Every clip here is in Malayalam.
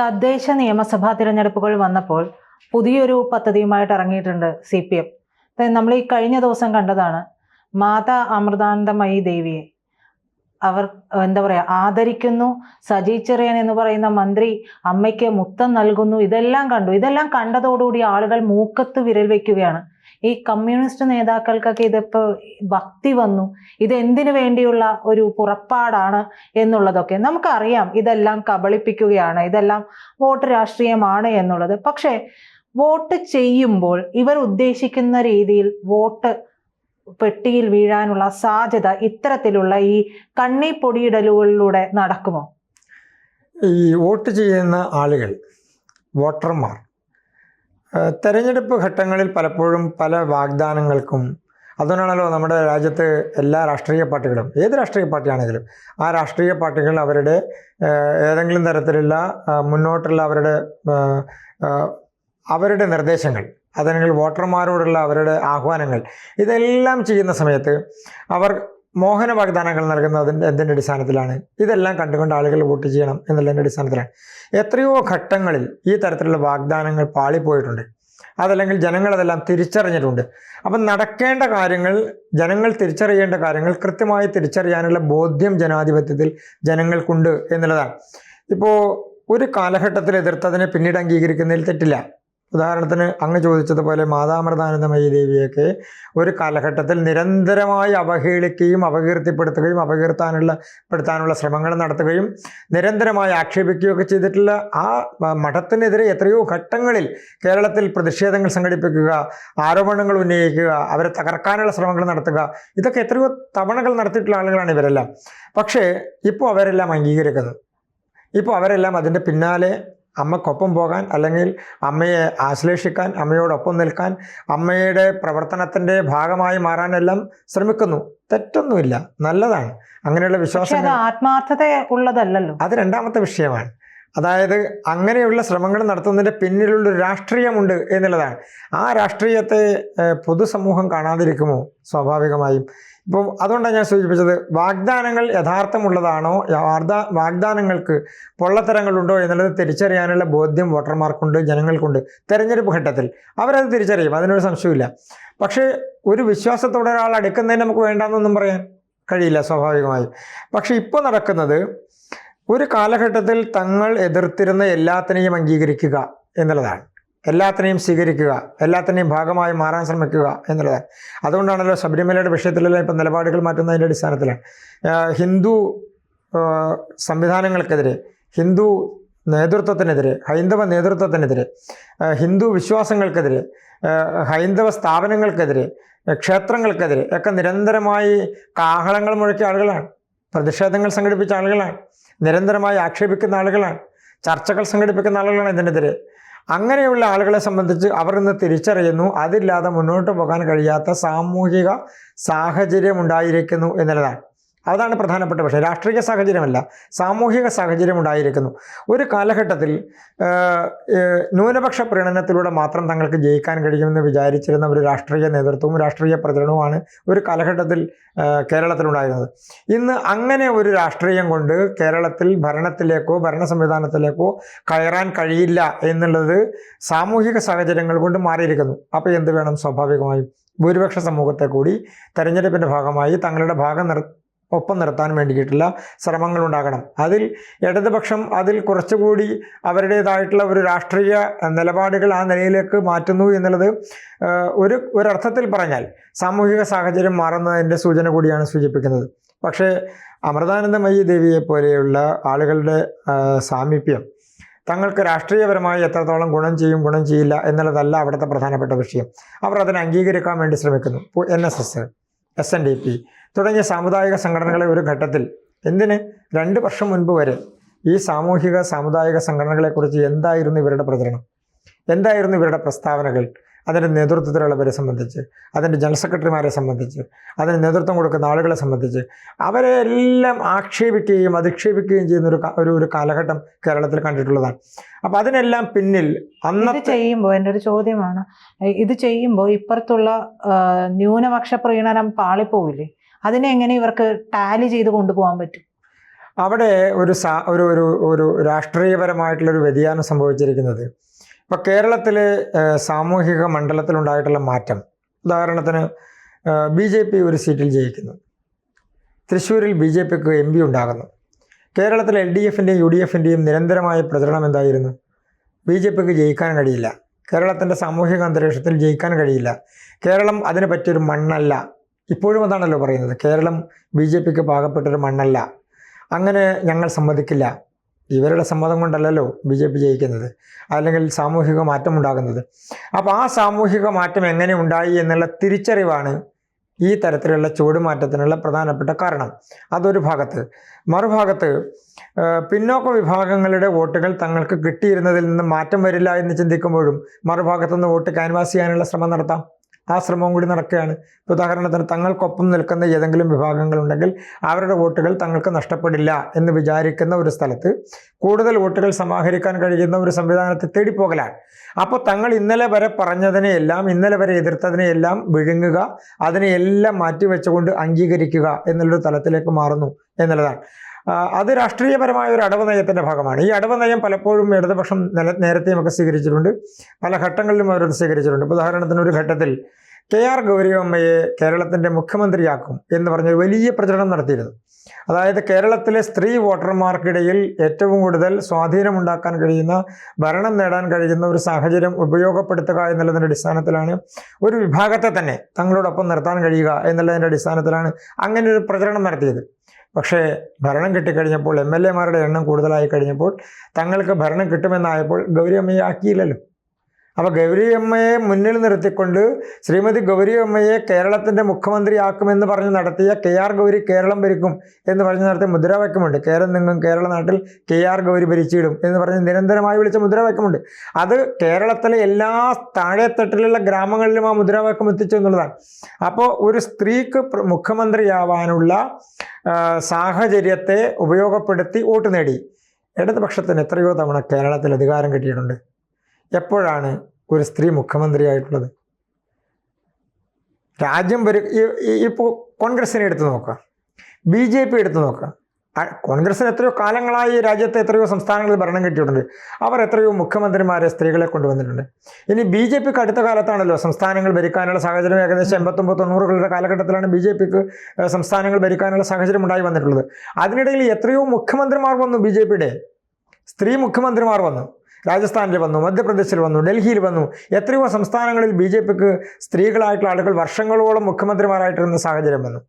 തദ്ദേശ നിയമസഭാ തിരഞ്ഞെടുപ്പുകൾ വന്നപ്പോൾ പുതിയൊരു പദ്ധതിയുമായിട്ട് ഇറങ്ങിയിട്ടുണ്ട് സി പി എം. നമ്മൾ ഈ കഴിഞ്ഞ ദിവസം കണ്ടതാണ് മാതാ അമൃതാനന്ദമയി ദേവിയെ. അവർ എന്താ പറയാ ആദരിക്കുന്നു സജി ചെറിയൻ എന്ന് പറയുന്ന മന്ത്രി അമ്മയ്ക്ക് മുത്തം നൽകുന്നു ഇതെല്ലാം കണ്ടു. ഇതെല്ലാം കണ്ടതോടുകൂടി ആളുകൾ മൂക്കത്ത് വിരൽ വെക്കുകയാണ് ഈ കമ്മ്യൂണിസ്റ്റ് നേതാക്കൾക്കൊക്കെ ഇതിപ്പോ ഭക്തി വന്നു. ഇത് എന്തിനു വേണ്ടിയുള്ള ഒരു പുറപ്പാടാണ് എന്നുള്ളതൊക്കെ നമുക്കറിയാം. ഇതെല്ലാം കബളിപ്പിക്കുകയാണ്. ഇതെല്ലാം വോട്ട് രാഷ്ട്രീയമാണ് എന്നുള്ളത്. പക്ഷേ വോട്ട് ചെയ്യുമ്പോൾ ഇവർ ഉദ്ദേശിക്കുന്ന രീതിയിൽ വോട്ട് പെട്ടിയിൽ വീഴാനുള്ള സാധ്യത ഇത്തരത്തിലുള്ള ഈ കണ്ണി പൊടിയിടലുകളിലൂടെ നടക്കുമോ? ഈ വോട്ട് ചെയ്യുന്ന ആളുകൾ വോട്ടർമാർ തെരഞ്ഞെടുപ്പ് ഘട്ടങ്ങളിൽ പലപ്പോഴും പല വാഗ്ദാനങ്ങൾക്കും അതുകൊണ്ടാണല്ലോ നമ്മുടെ രാജ്യത്ത് എല്ലാ രാഷ്ട്രീയ പാർട്ടികളും ഏത് രാഷ്ട്രീയ പാർട്ടിയാണെങ്കിലും ആ രാഷ്ട്രീയ പാർട്ടികൾ അവരുടെ ഏതെങ്കിലും തരത്തിലുള്ള മുന്നോട്ടുള്ള അവരുടെ അവരുടെ നിർദ്ദേശങ്ങൾ അതല്ലെങ്കിൽ വോട്ടർമാരോടുള്ള അവരുടെ ആഹ്വാനങ്ങൾ ഇതെല്ലാം ചെയ്യുന്ന സമയത്ത് അവർ മോഹന വാഗ്ദാനങ്ങൾ നൽകുന്നതിന്റെ എന്തിന്റെ അടിസ്ഥാനത്തിലാണ്? ഇതെല്ലാം കണ്ടുകൊണ്ട് ആളുകൾ വോട്ട് ചെയ്യണം എന്നുള്ളതിന്റെ അടിസ്ഥാനത്തിലാണ്. എത്രയോ ഘട്ടങ്ങളിൽ ഈ തരത്തിലുള്ള വാഗ്ദാനങ്ങൾ പാളിപ്പോയിട്ടുണ്ട്. അതല്ലെങ്കിൽ ജനങ്ങൾ അതെല്ലാം തിരിച്ചറിഞ്ഞിട്ടുണ്ട്. അപ്പം നടക്കേണ്ട കാര്യങ്ങൾ ജനങ്ങൾ തിരിച്ചറിയേണ്ട കാര്യങ്ങൾ കൃത്യമായി തിരിച്ചറിയാനുള്ള ബോധ്യം ജനാധിപത്യത്തിൽ ജനങ്ങൾക്കുണ്ട് എന്നുള്ളതാണ്. ഇപ്പോൾ ഒരു കാലഘട്ടത്തിൽ എതിർത്തതിനെ പിന്നീട് അംഗീകരിക്കുന്നതിൽ തെറ്റില്ല. ഉദാഹരണത്തിന് അങ്ങ് ചോദിച്ചതുപോലെ മാതാമൃതാനന്ദമയി ദേവിയൊക്കെ ഒരു കാലഘട്ടത്തിൽ നിരന്തരമായി അവഹേളിക്കുകയും അപകീർത്തിപ്പെടുത്തുകയും അപകീർത്താനുള്ള പെടുത്താനുള്ള ശ്രമങ്ങൾ നടത്തുകയും നിരന്തരമായി ആക്ഷേപിക്കുകയൊക്കെ ചെയ്തിട്ടുള്ള ആ മഠത്തിനെതിരെ എത്രയോ ഘട്ടങ്ങളിൽ കേരളത്തിൽ പ്രതിഷേധങ്ങൾ സംഘടിപ്പിക്കുക ആരോപണങ്ങൾ ഉന്നയിക്കുക അവരെ തകർക്കാനുള്ള ശ്രമങ്ങൾ നടത്തുക ഇതൊക്കെ എത്രയോ തവണകൾ നടത്തിയിട്ടുള്ള ആളുകളാണ് ഇവരെല്ലാം. പക്ഷേ ഇപ്പോൾ അവരെല്ലാം അംഗീകരിക്കുന്നത് ഇപ്പോൾ അവരെല്ലാം അതിന്റെ പിന്നാലെ അമ്മക്കൊപ്പം പോകാൻ അല്ലെങ്കിൽ അമ്മയെ ആശ്ലേഷിക്കാൻ അമ്മയോടൊപ്പം നിൽക്കാൻ അമ്മയുടെ പ്രവർത്തനത്തിന്റെ ഭാഗമായി മാറാനെല്ലാം ശ്രമിക്കുന്നു. തെറ്റൊന്നുമില്ല. നല്ലതാണ്. അങ്ങനെയുള്ള വിശ്വാസം ആത്മാർത്ഥത ഉള്ളതല്ലല്ലോ അത് രണ്ടാമത്തെ വിഷയമാണ്. അതായത് അങ്ങനെയുള്ള ശ്രമങ്ങൾ നടത്തുന്നതിന്റെ പിന്നിലുള്ളൊരു രാഷ്ട്രീയമുണ്ട് എന്നുള്ളതാണ്. ആ രാഷ്ട്രീയത്തെ പൊതുസമൂഹം കാണാതിരിക്കുമോ? സ്വാഭാവികമായും. ഇപ്പം അതുകൊണ്ടാണ് ഞാൻ സൂചിപ്പിച്ചത് വാഗ്ദാനങ്ങൾ യഥാർത്ഥമുള്ളതാണോ? വാഗ്ദാ വാഗ്ദാനങ്ങൾക്ക് പൊള്ളത്തരങ്ങളുണ്ടോ എന്നുള്ളത് തിരിച്ചറിയാനുള്ള ബോധ്യം വോട്ടർമാർക്കുണ്ട് ജനങ്ങൾക്കുണ്ട് തെരഞ്ഞെടുപ്പ് ഘട്ടത്തിൽ. അവരത് തിരിച്ചറിയും അതിനൊരു സംശയമില്ല പക്ഷേ ഒരു വിശ്വാസത്തോടെ ഒരാൾ അടുക്കുന്നതിന് നമുക്ക് വേണ്ടാന്നൊന്നും പറയാൻ കഴിയില്ല സ്വാഭാവികമായും. പക്ഷേ ഇപ്പോൾ നടക്കുന്നത് ഒരു കാലഘട്ടത്തിൽ തങ്ങൾ എതിർത്തിരുന്ന എല്ലാത്തിനെയും അംഗീകരിക്കുക എന്നുള്ളതാണ്. എല്ലാത്തിനെയും സ്വീകരിക്കുക എല്ലാത്തിനെയും ഭാഗമായി മാറാൻ ശ്രമിക്കുക എന്നുള്ളതാണ്. അതുകൊണ്ടാണല്ലോ ശബരിമലയുടെ വിഷയത്തിലെല്ലാം ഇപ്പം നിലപാടുകൾ മാറ്റുന്നതിന്റെ അടിസ്ഥാനത്തിലാണ്. ഹിന്ദു സംവിധാനങ്ങൾക്കെതിരെ ഹിന്ദു നേതൃത്വത്തിനെതിരെ ഹൈന്ദവ നേതൃത്വത്തിനെതിരെ ഹിന്ദു വിശ്വാസങ്ങൾക്കെതിരെ ഹൈന്ദവ സ്ഥാപനങ്ങൾക്കെതിരെ ക്ഷേത്രങ്ങൾക്കെതിരെ ഒക്കെ നിരന്തരമായി കാഹളങ്ങൾ മുഴക്കിയ ആളുകളാണ്. പ്രതിഷേധങ്ങൾ സംഘടിപ്പിച്ച ആളുകളാണ്. നിരന്തരമായി ആക്ഷേപിക്കുന്ന ആളുകളാണ്. ചർച്ചകൾ സംഘടിപ്പിക്കുന്ന ആളുകളാണ് ഇതിനെതിരെ. അങ്ങനെയുള്ള ആളുകളെ സംബന്ധിച്ച് അവർ ഇന്ന് തിരിച്ചറിയുന്നു. അതില്ലാതെ മുന്നോട്ട് പോകാൻ കഴിയാത്ത സാമൂഹിക സാഹചര്യം ഉണ്ടായിരിക്കുന്നു എന്നുള്ളതാണ്. അതാണ് പ്രധാനപ്പെട്ട പക്ഷേ രാഷ്ട്രീയ സാഹചര്യമല്ല സാമൂഹിക സാഹചര്യം ഉണ്ടായിരിക്കുന്നു. ഒരു കാലഘട്ടത്തിൽ ന്യൂനപക്ഷ പ്രീണനത്തിലൂടെ മാത്രം തങ്ങൾക്ക് ജയിക്കാൻ കഴിയുമെന്ന് വിചാരിച്ചിരുന്ന ഒരു രാഷ്ട്രീയ നേതൃത്വവും രാഷ്ട്രീയ പ്രചരണവുമാണ് ഒരു കാലഘട്ടത്തിൽ കേരളത്തിലുണ്ടായിരുന്നത്. ഇന്ന് അങ്ങനെ ഒരു രാഷ്ട്രീയം കൊണ്ട് കേരളത്തിൽ ഭരണത്തിലേക്കോ ഭരണ സംവിധാനത്തിലേക്കോ കയറാൻ കഴിയില്ല എന്നുള്ളത് സാമൂഹിക സാഹചര്യങ്ങൾ കൊണ്ട് മാറിയിരിക്കുന്നു. അപ്പോൾ എന്ത് വേണം? സ്വാഭാവികമായും ഭൂരിപക്ഷ സമൂഹത്തെ കൂടി തെരഞ്ഞെടുപ്പിന്റെ ഭാഗമായി തങ്ങളുടെ ഭാഗം നിർ ഒപ്പം നിർത്താൻ വേണ്ടിയിട്ടുള്ള ശ്രമങ്ങൾ ഉണ്ടാകണം അതിൽ ഇടതുപക്ഷം അതിൽ കുറച്ചുകൂടി അവരുടേതായിട്ടുള്ള ഒരു രാഷ്ട്രീയ നിലപാടുകൾ ആ നിലയിലേക്ക് മാറ്റുന്നു എന്നുള്ളത് ഒരു ഒരർത്ഥത്തിൽ പറഞ്ഞാൽ സാമൂഹിക സാഹചര്യം മാറുന്നതിന്റെ സൂചന കൂടിയാണ് സൂചിപ്പിക്കുന്നത്. പക്ഷേ അമൃതാനന്ദമയി ദേവിയെ പോലെയുള്ള ആളുകളുടെ സാമീപ്യം തങ്ങൾക്ക് രാഷ്ട്രീയപരമായി എത്രത്തോളം ഗുണം ചെയ്യും ഗുണം ചെയ്യില്ല എന്നുള്ളതല്ല അവിടുത്തെ പ്രധാനപ്പെട്ട വിഷയം. അവർ അതിനെ അംഗീകരിക്കാൻ വേണ്ടി ശ്രമിക്കുന്നു. N S S S N D P. തുടങ്ങിയ സാമുദായിക സംഘടനകളെ ഒരു ഘട്ടത്തിൽ എന്തിന് രണ്ട് വർഷം മുൻപ് വരെ ഈ സാമൂഹിക സാമുദായിക സംഘടനകളെക്കുറിച്ച് എന്തായിരുന്നു ഇവരുടെ പ്രചരണം? എന്തായിരുന്നു ഇവരുടെ പ്രസ്താവനകൾ? അതിന്റെ നേതൃത്വത്തിലുള്ളവരെ സംബന്ധിച്ച് അതിന്റെ ജനറൽ സെക്രട്ടറിമാരെ സംബന്ധിച്ച് അതിന് നേതൃത്വം കൊടുക്കുന്ന ആളുകളെ സംബന്ധിച്ച് അവരെ എല്ലാം ആക്ഷേപിക്കുകയും അധിക്ഷേപിക്കുകയും ചെയ്യുന്ന ഒരു ഒരു ഒരു കാലഘട്ടം കേരളത്തിൽ കണ്ടിട്ടുള്ളതാണ്. അപ്പം അതിനെല്ലാം പിന്നിൽ അന്ന് ചെയ്യുമ്പോൾ എന്റെ ഒരു ചോദ്യമാണ് ഇത് ചെയ്യുമ്പോൾ ഇപ്പുറത്തുള്ള ന്യൂനപക്ഷ പ്രീണനം പാളിപ്പോവില്ലേ? അതിനെ എങ്ങനെ ഇവർക്ക് ടാലി ചെയ്ത് കൊണ്ടുപോകാൻ പറ്റും? അവിടെ ഒരു സാ ഒരു ഒരു ഒരു രാഷ്ട്രീയപരമായിട്ടുള്ളൊരു വ്യതിയാനം സംഭവിച്ചിരിക്കുന്നത്. ഇപ്പോൾ കേരളത്തിലെ സാമൂഹിക മണ്ഡലത്തിലുണ്ടായിട്ടുള്ള മാറ്റം. ഉദാഹരണത്തിന് ബി ജെ പി ഒരു സീറ്റിൽ ജയിക്കുന്നു. തൃശ്ശൂരിൽ ബി ജെ പിക്ക് എം പി ഉണ്ടാകുന്നു. കേരളത്തിൽ എൽ ഡി എഫിന്റെയും യു ഡി എഫിന്റെയും നിരന്തരമായ പ്രചരണം എന്തായിരുന്നു? ബി ജെ പിക്ക് ജയിക്കാൻ കഴിയില്ല. കേരളത്തിന്റെ സാമൂഹിക അന്തരീക്ഷത്തിൽ ജയിക്കാൻ കഴിയില്ല. കേരളം അതിന് പറ്റിയൊരു മണ്ണല്ല. ഇപ്പോഴും അതാണല്ലോ പറയുന്നത്. കേരളം ബി ജെ പിക്ക് പാകപ്പെട്ടൊരു മണ്ണല്ല. അങ്ങനെ ഞങ്ങൾ സമ്മതിക്കില്ല. ഇവരുടെ സമ്മതം കൊണ്ടല്ലല്ലോ ബി ജെ പി ജയിക്കുന്നത്. അല്ലെങ്കിൽ സാമൂഹിക മാറ്റം ഉണ്ടാകുന്നത്. അപ്പോൾ ആ സാമൂഹിക മാറ്റം എങ്ങനെ ഉണ്ടായി എന്നുള്ള തിരിച്ചറിവാണ് ഈ തരത്തിലുള്ള ചുവടുമാറ്റത്തിനുള്ള പ്രധാനപ്പെട്ട കാരണം. അതൊരു ഭാഗത്ത്. മറുഭാഗത്ത് പിന്നോക്ക വിഭാഗങ്ങളുടെ വോട്ടുകൾ തങ്ങൾക്ക് കിട്ടിയിരുന്നതിൽ നിന്ന് മാറ്റം വരില്ല എന്ന് ചിന്തിക്കുമ്പോഴും മറുഭാഗത്തുനിന്ന് വോട്ട് ക്യാൻവാസ് ചെയ്യാനുള്ള ശ്രമം നടത്താം. ആ ശ്രമവും കൂടി നടക്കുകയാണ്. ഉദാഹരണത്തിന് തങ്ങൾക്കൊപ്പം നിൽക്കുന്ന ഏതെങ്കിലും വിഭാഗങ്ങൾ ഉണ്ടെങ്കിൽ അവരുടെ വോട്ടുകൾ തങ്ങൾക്ക് നഷ്ടപ്പെടില്ല എന്ന് വിചാരിക്കുന്ന ഒരു സ്ഥലത്ത് കൂടുതൽ വോട്ടുകൾ സമാഹരിക്കാൻ കഴിയുന്ന ഒരു സംവിധാനത്തെ തേടിപ്പോകലാണ്. അപ്പോൾ തങ്ങൾ ഇന്നലെ വരെ പറഞ്ഞതിനെയെല്ലാം ഇന്നലെ വരെ എതിർത്തതിനെയെല്ലാം വിഴുങ്ങുക അതിനെയെല്ലാം മാറ്റിവെച്ചുകൊണ്ട് അംഗീകരിക്കുക എന്നുള്ളൊരു തലത്തിലേക്ക് മാറുന്നു എന്നുള്ളതാണ്. അത് രാഷ്ട്രീയപരമായ ഒരു അടവ് നയത്തിന്റെ ഭാഗമാണ്. ഈ അടവ് നയം പലപ്പോഴും ഇടതുപക്ഷം നില നേരത്തെയുമൊക്കെ സ്വീകരിച്ചിട്ടുണ്ട്. പല ഘട്ടങ്ങളിലും അവരത് സ്വീകരിച്ചിട്ടുണ്ട്. ഉദാഹരണത്തിന് ഒരു ഘട്ടത്തിൽ കെ ആർ ഗൗരിയമ്മയെ കേരളത്തിന്റെ മുഖ്യമന്ത്രിയാക്കും എന്ന് പറഞ്ഞൊരു വലിയ പ്രചരണം നടത്തിയിരുന്നു. അതായത് കേരളത്തിലെ സ്ത്രീ വോട്ടർമാർക്കിടയിൽ ഏറ്റവും കൂടുതൽ സ്വാധീനമുണ്ടാക്കാൻ കഴിയുന്ന ഭരണം നേടാൻ കഴിയുന്ന ഒരു സാഹചര്യം ഉപയോഗപ്പെടുത്തുക എന്നുള്ളതിന്റെ അടിസ്ഥാനത്തിലാണ് ഒരു വിഭാഗത്തെ തന്നെ തങ്ങളോടൊപ്പം നിർത്താൻ കഴിയുക എന്നുള്ളതിന്റെ അടിസ്ഥാനത്തിലാണ് അങ്ങനെ ഒരു പ്രചരണം നടത്തിയത്. പക്ഷേ ഭരണം കിട്ടിക്കഴിഞ്ഞപ്പോൾ എം എൽ എമാരുടെ എണ്ണം കൂടുതലായി കഴിഞ്ഞപ്പോൾ തങ്ങൾക്ക് ഭരണം കിട്ടുമെന്നായപ്പോൾ ഗൗരിയമ്മയെ ആക്കിയില്ലല്ലോ. അപ്പോൾ ഗൗരിയമ്മയെ മുന്നിൽ നിർത്തിക്കൊണ്ട് ശ്രീമതി ഗൗരിയമ്മയെ കേരളത്തിന്റെ മുഖ്യമന്ത്രിയാക്കുമെന്ന് പറഞ്ഞ് നടത്തിയ കെ ആർ ഗൗരി കേരളം ഭരിക്കും എന്ന് പറഞ്ഞ് നടത്തിയ മുദ്രാവാക്യമുണ്ട്. കേരളം നിങ്ങും കേരള നാട്ടിൽ കെ ആർ ഗൗരി ഭരിച്ചിടും എന്ന് പറഞ്ഞ് നിരന്തരമായി വിളിച്ച മുദ്രാവാക്യമുണ്ട്. അത് കേരളത്തിലെ എല്ലാ താഴെത്തട്ടിലുള്ള ഗ്രാമങ്ങളിലും ആ മുദ്രാവാക്യം എത്തിച്ചു എന്നുള്ളതാണ്. അപ്പോൾ ഒരു സ്ത്രീക്ക് മുഖ്യമന്ത്രിയാവാനുള്ള സാഹചര്യത്തെ ഉപയോഗപ്പെടുത്തി വോട്ട് നേടി. ഇടതുപക്ഷത്തിന് എത്രയോ തവണ കേരളത്തിൽ അധികാരം കിട്ടിയിട്ടുണ്ട്. എപ്പോഴാണ് ഒരു സ്ത്രീ മുഖ്യമന്ത്രിയായിട്ടുള്ളത്. രാജ്യം ഭരി ഇപ്പോൾ കോൺഗ്രസിനെ എടുത്തു നോക്കുക. ബി ജെ പി എടുത്തു നോക്കുക. കോൺഗ്രസിന് എത്രയോ കാലങ്ങളായി രാജ്യത്തെ എത്രയോ സംസ്ഥാനങ്ങളിൽ ഭരണം കിട്ടിയിട്ടുണ്ട്. അവർ എത്രയോ മുഖ്യമന്ത്രിമാരെ സ്ത്രീകളെ കൊണ്ടുവന്നിട്ടുണ്ട്. ഇനി ബി ജെ പിക്ക് അടുത്ത കാലത്താണല്ലോ സംസ്ഥാനങ്ങൾ ഭരിക്കാനുള്ള സാഹചര്യം. ഏകദേശം എൺപത്തൊമ്പത് തൊണ്ണൂറുകളുടെ കാലഘട്ടത്തിലാണ് ബി ജെ പിക്ക് സംസ്ഥാനങ്ങൾ ഭരിക്കാനുള്ള സാഹചര്യം ഉണ്ടായി വന്നിട്ടുള്ളത്. അതിനിടയിൽ എത്രയോ മുഖ്യമന്ത്രിമാർ വന്നു ബി ജെ പിയുടെ. സ്ത്രീ മുഖ്യമന്ത്രിമാർ വന്നു. രാജസ്ഥാനിൽ വന്നു മധ്യപ്രദേശിൽ വന്നു ഡൽഹിയിൽ വന്നു. എത്രയോ സംസ്ഥാനങ്ങളിൽ ബി ജെ പിക്ക് സ്ത്രീകളായിട്ടുള്ള ആളുകൾ വർഷങ്ങളോളം മുഖ്യമന്ത്രിമാരായിട്ടിരുന്ന സാഹചര്യം വന്നു.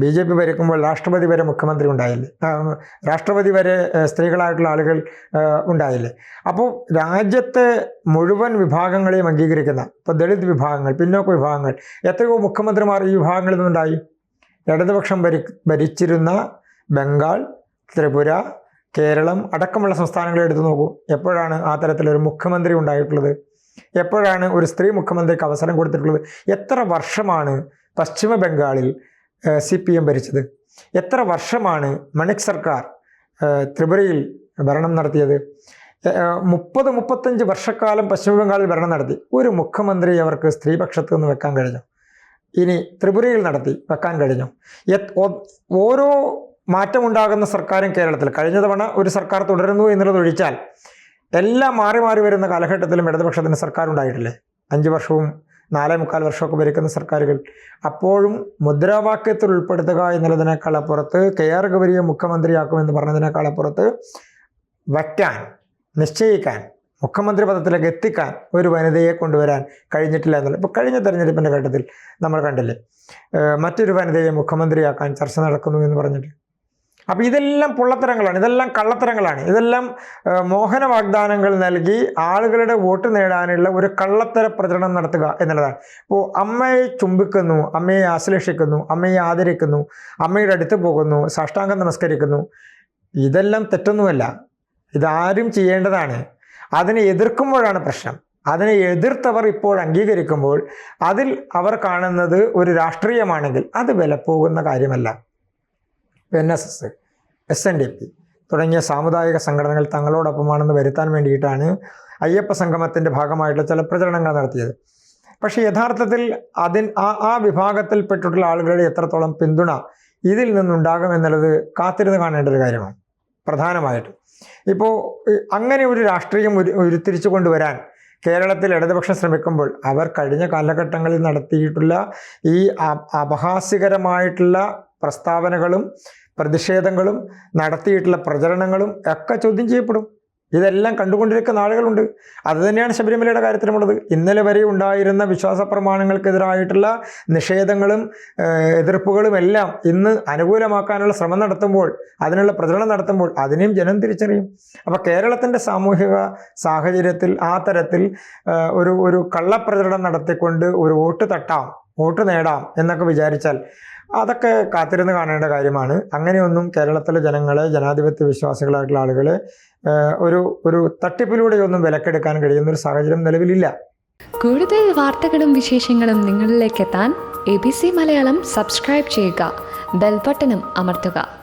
ബി ജെ പി ഭരിക്കുമ്പോൾ രാഷ്ട്രപതി വരെ മുഖ്യമന്ത്രി ഉണ്ടായില്ലേ. രാഷ്ട്രപതി വരെ സ്ത്രീകളായിട്ടുള്ള ആളുകൾ ഉണ്ടായില്ലേ. അപ്പോൾ രാജ്യത്തെ മുഴുവൻ വിഭാഗങ്ങളെയും അംഗീകരിക്കുന്ന ഇപ്പോൾ ദളിത് വിഭാഗങ്ങൾ പിന്നോക്ക വിഭാഗങ്ങൾ എത്രയോ മുഖ്യമന്ത്രിമാർ ഈ വിഭാഗങ്ങളിൽ നിന്നുണ്ടായി. ഇടതുപക്ഷം ഭരി ഭരിച്ചിരുന്ന ബംഗാൾ ത്രിപുര കേരളം അടക്കമുള്ള സംസ്ഥാനങ്ങളെ എടുത്തു നോക്കൂ. എപ്പോഴാണ് ആ തരത്തിലൊരു മുഖ്യമന്ത്രി ഉണ്ടായിട്ടുള്ളത്? എപ്പോഴാണ് ഒരു സ്ത്രീ മുഖ്യമന്ത്രിക്ക് അവസരം കൊടുത്തിട്ടുള്ളത്? എത്ര വർഷമാണ് പശ്ചിമ ബംഗാളിൽ സി പി എം ഭരിച്ചത്? എത്ര വർഷമാണ് മണിക് സർക്കാർ ത്രിപുരയിൽ ഭരണം നടത്തിയത്? മുപ്പത് മുപ്പത്തഞ്ച് വർഷക്കാലം പശ്ചിമ ബംഗാളിൽ ഭരണം നടത്തി. ഒരു മുഖ്യമന്ത്രി അവർക്ക് സ്ത്രീപക്ഷത്ത് നിന്ന് വെക്കാൻ കഴിഞ്ഞു? ഇനി ത്രിപുരയിൽ നടത്തി വെക്കാൻ കഴിഞ്ഞു? ഓരോ മാറ്റമുണ്ടാകുന്ന സർക്കാരും കേരളത്തിൽ. കഴിഞ്ഞ തവണ ഒരു സർക്കാർ തുടരുന്നു എന്നുള്ളതൊഴിച്ചാൽ എല്ലാം മാറി മാറി വരുന്ന കാലഘട്ടത്തിലും ഇടതുപക്ഷത്തിന് സർക്കാർ ഉണ്ടായിട്ടില്ലേ? അഞ്ച് വർഷവും നാലേ മുക്കാൽ വർഷമൊക്കെ ഭരിക്കുന്ന സർക്കാരുകൾ. അപ്പോഴും മുദ്രാവാക്യത്തിൽ ഉൾപ്പെടുത്തുക എന്നുള്ളതിനേക്കാൾ അപ്പുറത്ത് കെ ആർ ഗൗരിയെ മുഖ്യമന്ത്രിയാക്കുമെന്ന് പറഞ്ഞതിനേക്കാൾ അപ്പുറത്ത് വയ്ക്കാൻ നിശ്ചയിക്കാൻ മുഖ്യമന്ത്രി പദത്തിലേക്ക് എത്തിക്കാൻ ഒരു വനിതയെ കൊണ്ടുവരാൻ കഴിഞ്ഞിട്ടില്ല എന്നുള്ളത്. ഇപ്പോൾ കഴിഞ്ഞ തെരഞ്ഞെടുപ്പിന്റെ ഘട്ടത്തിൽ നമ്മൾ കണ്ടില്ലേ മറ്റൊരു വനിതയെ മുഖ്യമന്ത്രിയാക്കാൻ ചർച്ച നടക്കുന്നു എന്ന് പറഞ്ഞിട്ട് അപ്പോൾ ഇതെല്ലാം പൊള്ളത്തരങ്ങളാണ് ഇതെല്ലാം കള്ളത്തരങ്ങളാണ്. ഇതെല്ലാം മോഹന വാഗ്ദാനങ്ങൾ നൽകി ആളുകളുടെ വോട്ട് നേടാനുള്ള ഒരു കള്ളത്തര പ്രചരണം നടത്തുക എന്നുള്ളതാണ്. ഇപ്പോൾ അമ്മയെ ചുംബിക്കുന്നു അമ്മയെ ആശ്ലേഷിക്കുന്നു അമ്മയെ ആദരിക്കുന്നു അമ്മയുടെ അടുത്ത് പോകുന്നു സാഷ്ടാംഗം നമസ്കരിക്കുന്നു. ഇതെല്ലാം തെറ്റൊന്നുമല്ല. ഇതാരും ചെയ്യേണ്ടതാണ്. അതിനെ എതിർക്കുമ്പോഴാണ് പ്രശ്നം. അതിനെ എതിർത്തവർ ഇപ്പോൾ അംഗീകരിക്കുമ്പോൾ അതിൽ അവർ കാണുന്നത് ഒരു രാഷ്ട്രീയമാണെങ്കിൽ അത് വിലപ്പോകുന്ന കാര്യമല്ല. N S S S N D P തുടങ്ങിയ സാമുദായിക സംഘടനകൾ തങ്ങളോടൊപ്പമാണെന്ന് വരുത്താൻ വേണ്ടിയിട്ടാണ് അയ്യപ്പ സംഗമത്തിന്റെ ഭാഗമായിട്ടുള്ള ചില പ്രചരണങ്ങൾ നടത്തിയത്. പക്ഷേ യഥാർത്ഥത്തിൽ അതിൻ ആ ആ വിഭാഗത്തിൽപ്പെട്ടിട്ടുള്ള ആളുകളുടെ എത്രത്തോളം പിന്തുണ ഇതിൽ നിന്നുണ്ടാകും എന്നുള്ളത് കാത്തിരുന്ന് കാണേണ്ട ഒരു കാര്യമാണ്. പ്രധാനമായിട്ടും ഇപ്പോൾ അങ്ങനെ ഒരു രാഷ്ട്രീയം ഉരു ഉരുത്തിരിച്ചു കൊണ്ടുവരാൻ കേരളത്തിൽ ഇടതുപക്ഷം ശ്രമിക്കുമ്പോൾ അവർ കഴിഞ്ഞ കാലഘട്ടങ്ങളിൽ നടത്തിയിട്ടുള്ള ഈ അപഹാസ്യകരമായിട്ടുള്ള പ്രസ്താവനകളും പ്രതിഷേധങ്ങളും നടത്തിയിട്ടുള്ള പ്രചരണങ്ങളും ഒക്കെ ചോദ്യം ചെയ്യപ്പെടും. ഇതെല്ലാം കണ്ടുകൊണ്ടിരിക്കുന്ന ആളുകളുണ്ട്. അത് തന്നെയാണ് ശബരിമലയുടെ കാര്യത്തിലുമുള്ളത്. ഇന്നലെ വരെ ഉണ്ടായിരുന്ന വിശ്വാസ പ്രമാണങ്ങൾക്കെതിരായിട്ടുള്ള നിഷേധങ്ങളും എതിർപ്പുകളും എല്ലാം ഇന്ന് അനുകൂലമാക്കാനുള്ള ശ്രമം നടത്തുമ്പോൾ അതിനുള്ള പ്രചരണം നടത്തുമ്പോൾ അതിനെയും ജനം തിരിച്ചറിയും. അപ്പോൾ കേരളത്തിന്റെ സാമൂഹിക സാഹചര്യത്തിൽ ആ തരത്തിൽ ഒരു ഒരു കള്ളപ്രചരണം നടത്തിക്കൊണ്ട് ഒരു വോട്ട് തട്ടാം വോട്ട് നേടാം എന്നൊക്കെ വിചാരിച്ചാൽ അതൊക്കെ കാത്തിരുന്ന് കാണേണ്ട കാര്യമാണ്. അങ്ങനെയൊന്നും കേരളത്തിലെ ജനങ്ങളെ ജനാധിപത്യ വിശ്വാസികളായിട്ടുള്ള ആളുകളെ ഒരു ഒരു തട്ടിപ്പിലൂടെയൊന്നും വിലക്കെടുക്കാൻ കഴിയുന്ന ഒരു സാഹചര്യം നിലവിലില്ല. കൂടുതൽ വാർത്തകളും വിശേഷങ്ങളും നിങ്ങളിലേക്ക് എത്താൻ A B C Malayalam subscribe ചെയ്യുക. ബെൽബട്ടനും അമർത്തുക.